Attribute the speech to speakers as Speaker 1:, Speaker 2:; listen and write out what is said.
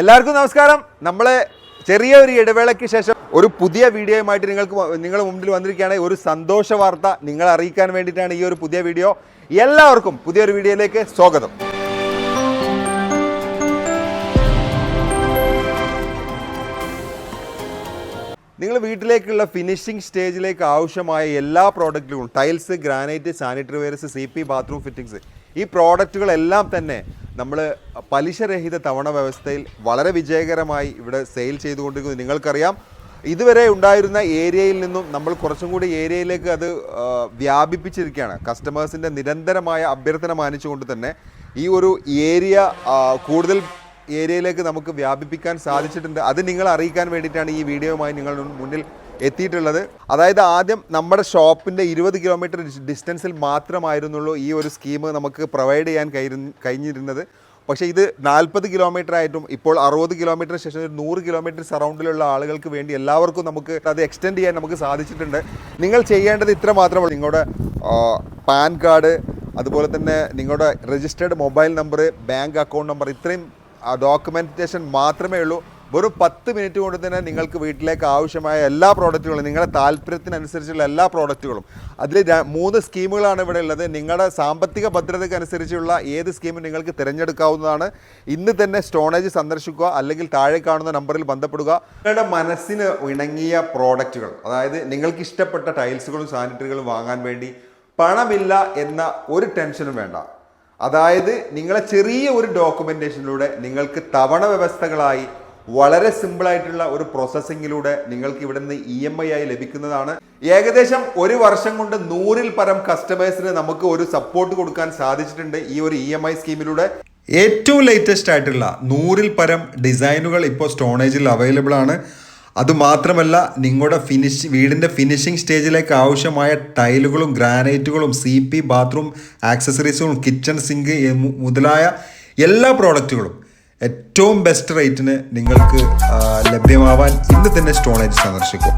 Speaker 1: എല്ലാവർക്കും നമസ്കാരം. നമ്മളെ ചെറിയ ഒരു ഇടവേളയ്ക്ക് ശേഷം ഒരു പുതിയ വീഡിയോയുമായിട്ട് നിങ്ങൾക്ക് നിങ്ങൾ മുമ്പിൽ വന്നിരിക്കുകയാണ്. ഒരു സന്തോഷ വാർത്ത നിങ്ങളെ അറിയിക്കാൻ വേണ്ടിയിട്ടാണ് ഈ ഒരു പുതിയ വീഡിയോ. എല്ലാവർക്കും പുതിയൊരു വീഡിയോയിലേക്ക് സ്വാഗതം. നിങ്ങൾ വീട്ടിലേക്കുള്ള ഫിനിഷിംഗ് സ്റ്റേജിലേക്ക് ആവശ്യമായ എല്ലാ പ്രോഡക്റ്റുകളും tiles granite sanitary wares C P bathroom fittings ഈ പ്രോഡക്റ്റുകളെല്ലാം തന്നെ നമ്മൾ പലിശരഹിത തവണ വ്യവസ്ഥയിൽ വളരെ വിജയകരമായി ഇവിടെ സെയിൽ ചെയ്തുകൊണ്ടിരിക്കുന്നത് നിങ്ങൾക്കറിയാം ഇതുവരെ ഉണ്ടായിരുന്ന ഏരിയയിൽ നിന്നും നമ്മൾ കുറച്ചും കൂടി ഏരിയയിലേക്ക് അത് വ്യാപിപ്പിച്ചിരിക്കുകയാണ്. കസ്റ്റമേഴ്സിന്റെ നിരന്തരമായ അഭ്യർത്ഥന മാനിച്ചുകൊണ്ട് തന്നെ ഈ ഒരു ഏരിയ കൂടുതൽ ഏരിയയിലേക്ക് നമുക്ക് വ്യാപിപ്പിക്കാൻ സാധിച്ചിട്ടുണ്ട്. അത് നിങ്ങൾ അറിയിക്കാൻ വേണ്ടിയിട്ടാണ് ഈ വീഡിയോയുമായി നിങ്ങൾ മുന്നിൽ എത്തിയിട്ടുള്ളത്. അതായത് ആദ്യം നമ്മുടെ ഷോപ്പിന്റെ ഇരുപത് കിലോമീറ്റർ ഡിസ്റ്റൻസിൽ മാത്രമായിരുന്നുള്ളൂ ഈ ഒരു സ്കീം നമുക്ക് പ്രൊവൈഡ് ചെയ്യാൻ കഴി- കഴിഞ്ഞിരുന്നത്. പക്ഷേ ഇത് നാൽപ്പത് കിലോമീറ്റർ ആയിട്ടും ഇപ്പോൾ അറുപത് കിലോമീറ്റർ ശേഷം ഒരു നൂറ് കിലോമീറ്റർ സറൗണ്ടിലുള്ള ആളുകൾക്ക് വേണ്ടി എല്ലാവർക്കും നമുക്ക് അത് എക്സ്റ്റെൻഡ് ചെയ്യാൻ നമുക്ക് സാധിച്ചിട്ടുണ്ട്. നിങ്ങൾ ചെയ്യേണ്ടത് ഇത്ര മാത്രമേ നിങ്ങളുടെ പാൻ കാർഡ് അതുപോലെ തന്നെ നിങ്ങളുടെ registered mobile number bank account number ഇത്രയും ഡോക്യുമെന്റേഷൻ മാത്രമേ ഉള്ളൂ. വെറും പത്ത് മിനിറ്റ് കൊണ്ട് തന്നെ നിങ്ങൾക്ക് വീട്ടിലേക്ക് ആവശ്യമായ എല്ലാ പ്രോഡക്റ്റുകളും നിങ്ങളുടെ താല്പര്യത്തിനനുസരിച്ചുള്ള എല്ലാ പ്രോഡക്റ്റുകളും. അതിൽ മൂന്ന് സ്കീമുകളാണ് ഇവിടെ ഉള്ളത്. നിങ്ങളുടെ സാമ്പത്തിക ഭദ്രതയ്ക്ക് അനുസരിച്ചുള്ള ഏത് സ്കീമും നിങ്ങൾക്ക് തിരഞ്ഞെടുക്കാവുന്നതാണ്. ഇന്ന് തന്നെ സ്റ്റോണേജ് സന്ദർശിക്കുക അല്ലെങ്കിൽ താഴെ കാണുന്ന നമ്പറിൽ ബന്ധപ്പെടുക. നിങ്ങളുടെ മനസ്സിന് ഇണങ്ങിയ പ്രോഡക്റ്റുകൾ അതായത് നിങ്ങൾക്ക് ഇഷ്ടപ്പെട്ട ടൈൽസുകളും സാനിറ്ററികളും വാങ്ങാൻ വേണ്ടി പണമില്ല എന്ന ഒരു ടെൻഷനും വേണ്ട. അതായത് നിങ്ങളെ ചെറിയ ഒരു ഡോക്യുമെന്റേഷനിലൂടെ നിങ്ങൾക്ക് തവണ വ്യവസ്ഥകളായി വളരെ സിമ്പിൾ ആയിട്ടുള്ള ഒരു പ്രോസസ്സിങ്ങിലൂടെ നിങ്ങൾക്ക് ഇവിടെ നിന്ന് ഇ എം ഐ ആയി ലഭിക്കുന്നതാണ്. ഏകദേശം ഒരു വർഷം കൊണ്ട് നൂറിൽ പരം കസ്റ്റമേഴ്സിന് നമുക്ക് ഒരു സപ്പോർട്ട് കൊടുക്കാൻ സാധിച്ചിട്ടുണ്ട് ഈ ഒരു ഇ എം ഐ സ്കീമിലൂടെ ഏറ്റവും ലേറ്റസ്റ്റ് ആയിട്ടുള്ള നൂറിൽ പരം ഡിസൈനുകൾ ഇപ്പോൾ സ്റ്റോണേജിൽ അവൈലബിൾ ആണ്. അതുമാത്രമല്ല നിങ്ങളുടെ ഫിനിഷ് വീടിന്റെ ഫിനിഷിംഗ് സ്റ്റേജിലേക്ക് ആവശ്യമായ ടൈലുകളും ഗ്രാനൈറ്റുകളും സി പി ബാത്റൂം ആക്സസറീസുകളും കിച്ചൺ സിങ്ക് മുതലായ എല്ലാ പ്രോഡക്റ്റുകളും ഏറ്റവും ബെസ്റ്റ് റേറ്റിന് നിങ്ങൾക്ക് ലഭ്യമാവാൻ ഇന്ന് തന്നെ സ്റ്റോണേജ് സന്ദർശിക്കും.